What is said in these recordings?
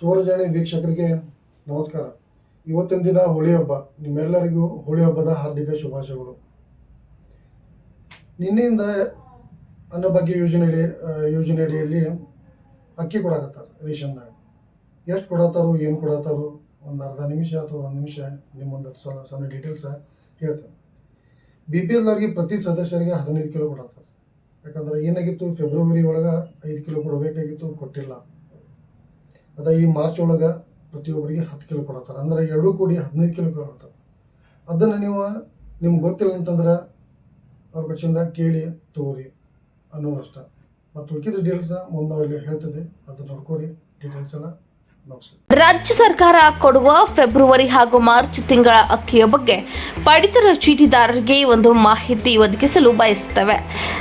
ಸೂರಜಾಣಿ ವೀಕ್ಷಕರಿಗೆ ನಮಸ್ಕಾರ. ಇವತ್ತಿನ ದಿನ ಹೋಳಿ ಹಬ್ಬ. ನಿಮ್ಮೆಲ್ಲರಿಗೂ ಹೋಳಿ ಹಬ್ಬದ ಹಾರ್ದಿಕ ಶುಭಾಶಯಗಳು. ನಿನ್ನೆಯಿಂದ ಅನ್ನಭಾಗ್ಯ ಯೋಜನೆಯಡಿ ಯೋಜನೆ ಅಡಿಯಲ್ಲಿ ಅಕ್ಕಿ ಕೊಡಕತ್ತಾರ ರೇಷನ್ದಾಗ. ಎಷ್ಟು ಕೊಡತ್ತಾರೋ, ಏನು ಕೊಡತ್ತಾರೋ? ಒಂದು ಅರ್ಧ ನಿಮಿಷ ಅಥವಾ ಒಂದು ನಿಮಿಷ ನಿಮ್ಮೊಂದು ಸ್ವಲ್ಪ ಸಣ್ಣ ಡೀಟೇಲ್ಸ ಹೇಳ್ತೇನೆ. ಬಿ ಪಿ ಪ್ರತಿ ಸದಸ್ಯರಿಗೆ ಹದಿನೈದು ಕಿಲೋ ಕೊಡತ್ತಾರೆ. ಯಾಕಂದ್ರೆ ಏನಾಗಿತ್ತು? ಫೆಬ್ರವರಿ ಒಳಗೆ ಐದು ಕಿಲೋ ಕೊಡಬೇಕಾಗಿತ್ತು, ಕೊಟ್ಟಿಲ್ಲ. ಅದ ಈ ಮಾರ್ಚ್ ಒಳಗೆ ಪ್ರತಿಯೊಬ್ಬರಿಗೆ ಹತ್ತು ಕಿಲೋ ಕೊಡತ್ತಾರೆ. ಅಂದ್ರೆ ಎರಡೂ ಕೂಡಿ ಹದಿನೈದು ಕಿಲೋ ಕೊಡತ್ತಾರೆ. ಅದನ್ನು ನೀವು ನಿಮ್ಗೆ ಗೊತ್ತಿಲ್ಲ ಅಂತಂದ್ರೆ ಅವ್ರ ಕಡೆಯಿಂದ ಕೇಳಿ ತಗೋರಿ ಅನ್ನೋದಷ್ಟ ಮತ್ತು ಉಳ್ಕಿದ ಡೀಟೇಲ್ಸ್ನ ಮುಂದೆ ಇಲ್ಲಿ ಹೇಳ್ತದೆ. ಅದನ್ನ ನೋಡ್ಕೋರಿ. ಡೀಟೇಲ್ಸ್ ಎಲ್ಲ ರಾಜ್ಯ ಸರ್ಕಾರ ಕೊಡುವ ಫೆಬ್ರವರಿ ಹಾಗೂ ಮಾರ್ಚ್ ತಿಂಗಳ ಅಕ್ಕಿಯ ಬಗ್ಗೆ ಪಡಿತರ ಚೀಟಿದಾರರಿಗೆ ಒಂದು ಮಾಹಿತಿ ಒದಗಿಸಲು ಬಯಸುತ್ತವೆ.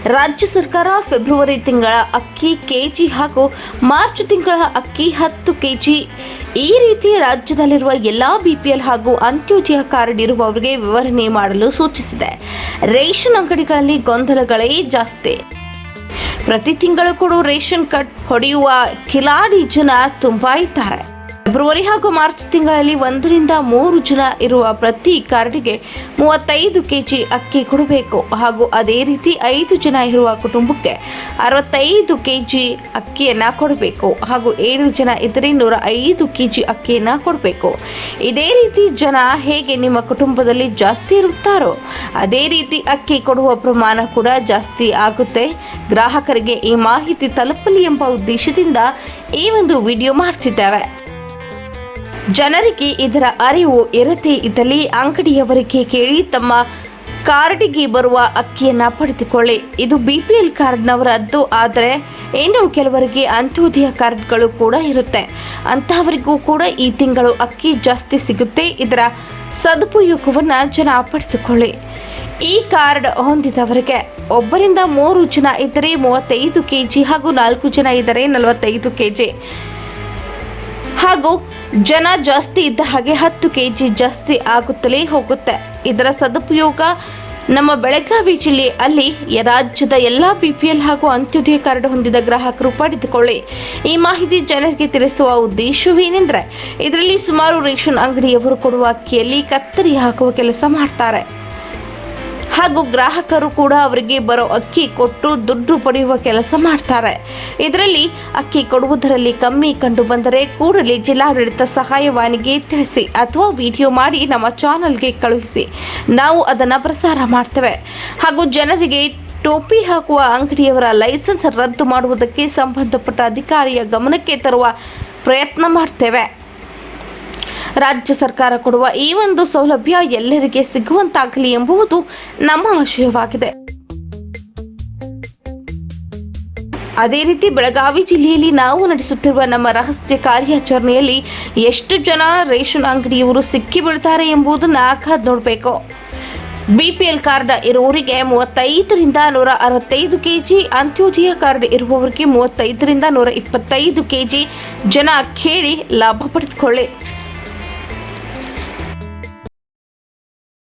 ರಾಜ್ಯ ಸರ್ಕಾರ ಫೆಬ್ರವರಿ ತಿಂಗಳ ಅಕ್ಕಿ ಕೆಜಿ ಹಾಗೂ ಮಾರ್ಚ್ ತಿಂಗಳ ಅಕ್ಕಿ ಹತ್ತು ಕೆಜಿ ಈ ರೀತಿ ರಾಜ್ಯದಲ್ಲಿರುವ ಎಲ್ಲಾ ಬಿಪಿಎಲ್ ಹಾಗೂ ಅಂತ್ಯೋದಯ ಕಾರ್ಡ್ ಇರುವವರಿಗೆ ವಿವರಣೆ ಮಾಡಲು ಸೂಚಿಸಿದೆ. ರೇಷನ್ ಅಂಗಡಿಗಳಲ್ಲಿ ಗೊಂದಲಗಳೇ ಜಾಸ್ತಿ. ಪ್ರತಿ ತಿಂಗಳು ಕೂಡ ರೇಷನ್ ಕಾರ್ಡ್ ಹೊಡೆಯುವ ಕಿಲಾಡಿ ಜನ ತುಂಬಾ ಇದ್ದಾರೆ. ಫೆಬ್ರವರಿ ಹಾಗೂ ಮಾರ್ಚ್ ತಿಂಗಳಲ್ಲಿ ಒಂದರಿಂದ ಮೂರು ಜನ ಇರುವ ಪ್ರತಿ ಕಾರ್ಡಿಗೆ ಮೂವತ್ತೈದು ಕೆಜಿ ಅಕ್ಕಿ ಕೊಡಬೇಕು. ಹಾಗೂ ಅದೇ ರೀತಿ ಐದು ಜನ ಇರುವ ಕುಟುಂಬಕ್ಕೆ ಅರವತ್ತೈದು ಕೆಜಿ ಅಕ್ಕಿಯನ್ನು ಕೊಡಬೇಕು. ಹಾಗೂ ಏಳು ಜನ ಇದ್ದರೆ ನೂರ ಐದು ಕೆಜಿ ಅಕ್ಕಿಯನ್ನು ಕೊಡಬೇಕು. ಇದೇ ರೀತಿ ಜನ ಹೇಗೆ ನಿಮ್ಮ ಕುಟುಂಬದಲ್ಲಿ ಜಾಸ್ತಿ ಇರುತ್ತಾರೋ, ಅದೇ ರೀತಿ ಅಕ್ಕಿ ಕೊಡುವ ಪ್ರಮಾಣ ಕೂಡ ಜಾಸ್ತಿ ಆಗುತ್ತೆ. ಗ್ರಾಹಕರಿಗೆ ಈ ಮಾಹಿತಿ ತಲುಪಲಿ ಎಂಬ ಉದ್ದೇಶದಿಂದ ಈ ಒಂದು ವಿಡಿಯೋ ಮಾಡ್ತಿದ್ದೇವೆ. ಜನರಿಗೆ ಇದರ ಅರಿವು ಇರದೇ ಇದ್ದಲ್ಲಿ ಅಂಗಡಿಯವರಿಗೆ ಕೇಳಿ ತಮ್ಮ ಕಾರ್ಡಿಗೆ ಬರುವ ಅಕ್ಕಿಯನ್ನ ಪಡೆದುಕೊಳ್ಳಿ. ಇದು ಬಿಪಿಎಲ್ ಕಾರ್ಡ್ನವರದ್ದು, ಆದರೆ ಇನ್ನು ಕೆಲವರಿಗೆ ಅಂತ್ಯೋದಯ ಕಾರ್ಡ್ಗಳು ಕೂಡ ಇರುತ್ತೆ. ಅಂತಹವರಿಗೂ ಕೂಡ ಈ ತಿಂಗಳು ಅಕ್ಕಿ ಜಾಸ್ತಿ ಸಿಗುತ್ತೆ. ಇದರ ಸದುಪಯೋಗವನ್ನ ಜನ ಪಡೆದುಕೊಳ್ಳಿ. ಈ ಕಾರ್ಡ್ ಹೊಂದಿದವರಿಗೆ ಒಬ್ಬರಿಂದ ಮೂರು ಜನ ಇದ್ದರೆ ಮೂವತ್ತೈದು ಕೆಜಿ ಹಾಗೂ ನಾಲ್ಕು ಜನ ಇದ್ದರೆ ನಲವತ್ತೈದು ಕೆಜಿ. ಹಾಗೂ ಜನ ಜಾಸ್ತಿ ಇದ್ದ ಹಾಗೆ ಹತ್ತು ಕೆ ಜಿ ಜಾಸ್ತಿ ಆಗುತ್ತಲೇ ಹೋಗುತ್ತೆ. ಇದರ ಸದುಪಯೋಗ ನಮ್ಮ ಬೆಳಗಾವಿ ಜಿಲ್ಲೆ ಅಲ್ಲಿ ರಾಜ್ಯದ ಎಲ್ಲ ಬಿಪಿಎಲ್ ಹಾಗೂ ಅಂತ್ಯೋದಯ ಕಾರ್ಡ್ ಹೊಂದಿದ ಗ್ರಾಹಕರು ಪಡೆದುಕೊಳ್ಳಿ. ಈ ಮಾಹಿತಿ ಜನರಿಗೆ ತಿಳಿಸುವ ಉದ್ದೇಶವೇನೆಂದರೆ, ಇದರಲ್ಲಿ ಸುಮಾರು ರೇಷನ್ ಅಂಗಡಿಯವರು ಕೊಡುವ ಅಕ್ಕಿಯಲ್ಲಿ ಕತ್ತರಿ ಹಾಕುವ ಕೆಲಸ ಮಾಡ್ತಾರೆ. ಹಾಗೂ ಗ್ರಾಹಕರು ಕೂಡ ಅವರಿಗೆ ಬರೋ ಅಕ್ಕಿ ಕೊಟ್ಟು ದುಡ್ಡು ಪಡೆಯುವ ಕೆಲಸ ಮಾಡ್ತಾರೆ. ಇದರಲ್ಲಿ ಅಕ್ಕಿ ಕೊಡುವುದರಲ್ಲಿ ಕಮ್ಮಿ ಕಂಡು ಬಂದರೆ ಕೂಡಲೇ ಜಿಲ್ಲಾಡಳಿತ ಸಹಾಯವಾಣಿಗೆ ತಿಳಿಸಿ ಅಥವಾ ವಿಡಿಯೋ ಮಾಡಿ ನಮ್ಮ ಚಾನಲ್ಗೆ ಕಳುಹಿಸಿ. ನಾವು ಅದನ್ನು ಪ್ರಸಾರ ಮಾಡ್ತೇವೆ. ಹಾಗೂ ಜನರಿಗೆ ಟೋಪಿ ಹಾಕುವ ಅಂಗಡಿಯವರ ಲೈಸೆನ್ಸ್ ರದ್ದು ಮಾಡುವುದಕ್ಕೆ ಸಂಬಂಧಪಟ್ಟ ಅಧಿಕಾರಿಯ ಗಮನಕ್ಕೆ ತರುವ ಪ್ರಯತ್ನ ಮಾಡ್ತೇವೆ. ರಾಜ್ಯ ಸರ್ಕಾರ ಕೊಡುವ ಈ ಒಂದು ಸೌಲಭ್ಯ ಎಲ್ಲರಿಗೆ ಸಿಗುವಂತಾಗಲಿ ಎಂಬುದು ನಮ್ಮ ಆಶಯವಾಗಿದೆ. ಅದೇ ರೀತಿ ಬೆಳಗಾವಿ ಜಿಲ್ಲೆಯಲ್ಲಿ ನಾವು ನಡೆಸುತ್ತಿರುವ ನಮ್ಮ ರಹಸ್ಯ ಕಾರ್ಯಾಚರಣೆಯಲ್ಲಿ ಎಷ್ಟು ಜನ ರೇಷನ್ ಅಂಗಡಿಯವರು ಸಿಕ್ಕಿ ಬೀಳ್ತಾರೆ ಎಂಬುದು ಕಾದ್ ನೋಡಬೇಕು. ಬಿಪಿಎಲ್ ಕಾರ್ಡ್ ಇರುವವರಿಗೆ ಮೂವತ್ತೈದರಿಂದ ನೂರ ಅರವತ್ತೈದು ಕೆಜಿ, ಅಂತ್ಯೋದಯ ಕಾರ್ಡ್ ಇರುವವರಿಗೆ ಮೂವತ್ತೈದರಿಂದ ನೂರ ಇಪ್ಪತ್ತೈದು ಕೆಜಿ. ಜನ ಕೇಳಿ ಲಾಭ ಪಡೆದುಕೊಳ್ಳಿ.